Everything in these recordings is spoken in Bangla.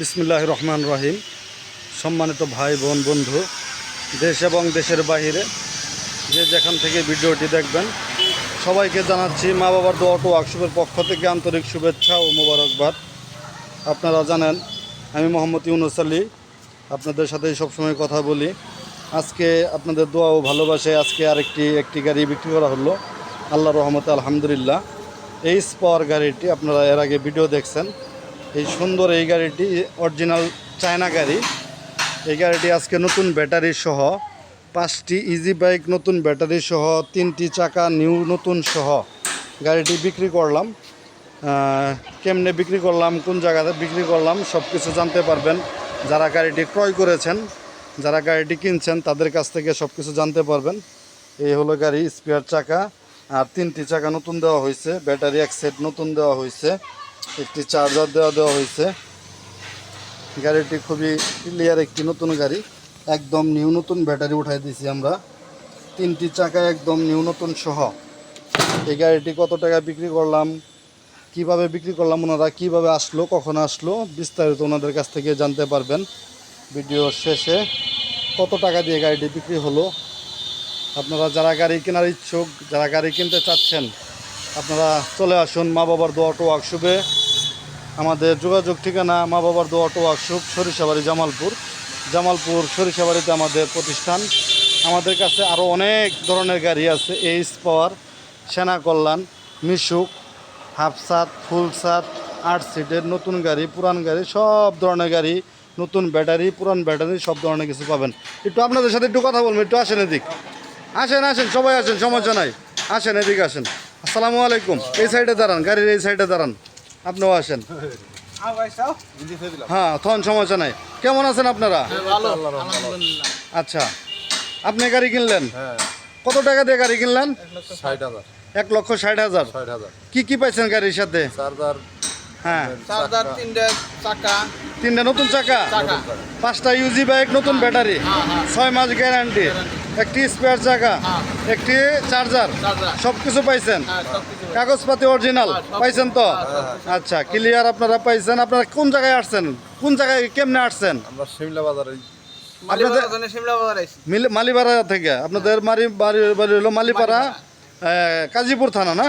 বিসমিল্লাহ রহমান রহিম। সম্মানিত ভাই, বোন, বন্ধু, দেশ এবং দেশের বাহিরে যে যেখান থেকে ভিডিওটি দেখবেন, সবাইকে জানাচ্ছি মা বাবার অটো ওয়ার্কশপের পক্ষ থেকে আন্তরিক শুভেচ্ছা ও মোবারকবাদ। আপনারা জানেন, আমি মোহাম্মদ ইউনুস আলী। আপনাদের সাথে সবসময় কথা বলি। আজকে আপনাদের দোয়া ও ভালোবাসে আজকে আরেকটি, একটি গাড়ি বিক্রি করা হলো। আল্লাহ রহমতে আলহামদুলিল্লাহ। এই স্পাওয়ার গাড়িটি আপনারা এর আগে ভিডিও দেখছেন। এই সুন্দর এই গাড়িটি অরিজিনাল চায়না গাড়ি। এই গাড়িটি আজকে নতুন ব্যাটারি সহ, পাঁচটি ইজি বাইক নতুন ব্যাটারি সহ, তিনটি চাকা নিউ নতুন সহ গাড়িটি বিক্রি করলাম। কেমনে বিক্রি করলাম, কোন জায়গাতে বিক্রি করলাম সব কিছু জানতে পারবেন। যারা গাড়িটি ক্রয় করেছেন, যারা গাড়িটি কিনছেন, তাদের কাছ থেকে সব কিছু জানতে পারবেন। এই হলো গাড়ি স্পেয়ার চাকা। আর তিনটি চাকা নতুন দেওয়া হয়েছে, ব্যাটারি এক সেট নতুন দেওয়া হয়েছে। একটি চার্জার দেওয়া দেওয়া হয়েছে। গাড়িটি খুবই ক্লিয়ার একটি নতুন গাড়ি। একদম নিউ নতুন ব্যাটারি উঠাই দিয়েছি আমরা। তিনটি চাকা একদম নিউ নতুন সহ। এই গাড়িটি কত টাকা বিক্রি করলাম? কীভাবে বিক্রি করলাম? ওনারা কীভাবে আসলো? কখন আসলো? বিস্তারিত ওনাদের কাছ থেকে জানতে পারবেন। ভিডিওর শেষে কত টাকা দিয়ে গাড়িটি বিক্রি হলো? আপনারা যারা গাড়ি কেনার ইচ্ছুক, যারা গাড়ি কিনতে চাচ্ছেন আপনারা চলে আসুন মা বাবার দোয়া অটো ওয়ার্কশপে আমাদের যোগাযোগ ঠিকানা মা বাবার দোয়া অটো ওয়ার্কশপ সরিষাবাড়ি জামালপুর। জামালপুর, সরিষাবাড়িতে আমাদের প্রতিষ্ঠান। আমাদের কাছে আরও অনেক ধরনের গাড়ি আছে এইচ পাওয়ার সেনা কল্যাণ, মিশুক, হাফসাত, ফুলসাত, আট সিটের নতুন গাড়ি, পুরান গাড়ি, সব ধরনের গাড়ি, নতুন ব্যাটারি, পুরান ব্যাটারি, সব ধরনের কিছু পাবেন। একটু আপনাদের সাথে একটু কথা বলব, একটু আসেন এদিক। আসেন আসেন, সবাই আসেন, সমস্যা নাই। আসেন, এদিকে আসেন। আসসালামু আলাইকুম। এই সাইডে দাঁড়ান, গাড়ির এই সাইডে দাঁড়ান। আপনিও আসেন। হ্যাঁ তখন সমস্যা নাই। কেমন আছেন আপনারা? আচ্ছা আপনি গাড়ি কিনলেন? কত টাকা দিয়ে গাড়ি কিনলেন? এক লক্ষ ষাট হাজার। কি কি পাইছেন গাড়ির সাথে? হ্যাঁ। তিনটে নতুন চাকা? পাঁচটা ইউজি বাইক নতুন ব্যাটারি। ছয় মাস গ্যারান্টি একটি স্পেয়ার চাকা। একটি চার্জার। সব কিছু পাইছেন? হ্যাঁ কাগজপাতি অরিজিনাল হ্যাঁ, পাইছেন তো? হ্যাঁ, আচ্ছা ক্লিয়ার আপনারা পাইছেন। আপনারা কোন জায়গায় আসছেন? কোন জায়গায় কেমনে আসছেন? আমরা শিমলা বাজারে মালিপাড়া থেকে? আপনাদের মারি বাড়ি বাড়ি হলো মালিপাড়া কাজীপুর থানা না।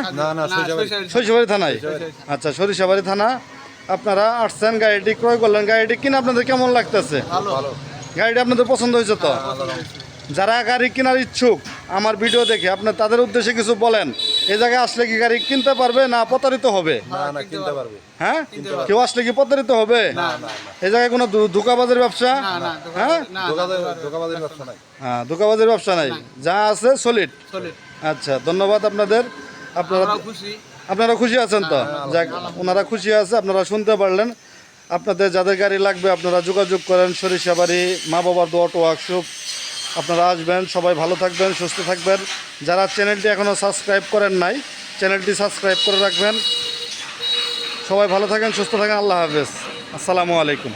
শৈশবাড়ি থানায়? আচ্ছা সরিষাবাড়ি থানা। আপনারা আসছেন গাড়িটি ক্রয় করলেন। গাড়িটি কিনে আপনাদের কেমন লাগতেছে? ভালো। ভালো। গাড়িটি আপনাদের পছন্দ হয়েছে তো? যারা গাড়ি কেনার ইচ্ছুক আমার ভিডিও দেখে আপনার তাদের উদ্দেশ্যে কিছু বলেন। এই জায়গায় আসলে কি গাড়ি কিনতে পারবে না প্রতারিত হবে? না না কিনতে পারবে। হ্যাঁ? কেউ আসলে কি প্রতারিত হবে? এই জায়গায় কোনো ধোঁকাবাজের ব্যবসা? না না হ্যাঁ? না ব্যবসা নাই। হ্যাঁ ধোঁকাবাজের ব্যবসা নাই। যা আছে সলিড আচ্ছা ধন্যবাদ আপনাদের। আপনারা আপনারা খুশি আছেন তো? যাক ওনারা খুশি আছে আপনারা শুনতে পারলেন। আপনাদের যাদের গাড়ি লাগবে আপনারা যোগাযোগ করেন সরিষাবাড়ি মা বাবার দোয়াট ওয়ার্কশপ আপনারা আসবেন, সবাই ভালো থাকবেন, সুস্থ থাকবেন। যারা চ্যানেলটি এখনও সাবস্ক্রাইব করেন নাই, চ্যানেলটি সাবস্ক্রাইব করে রাখবেন। সবাই ভালো থাকেন, সুস্থ থাকেন, আল্লাহ হাফেজ। আসসালামু আলাইকুম।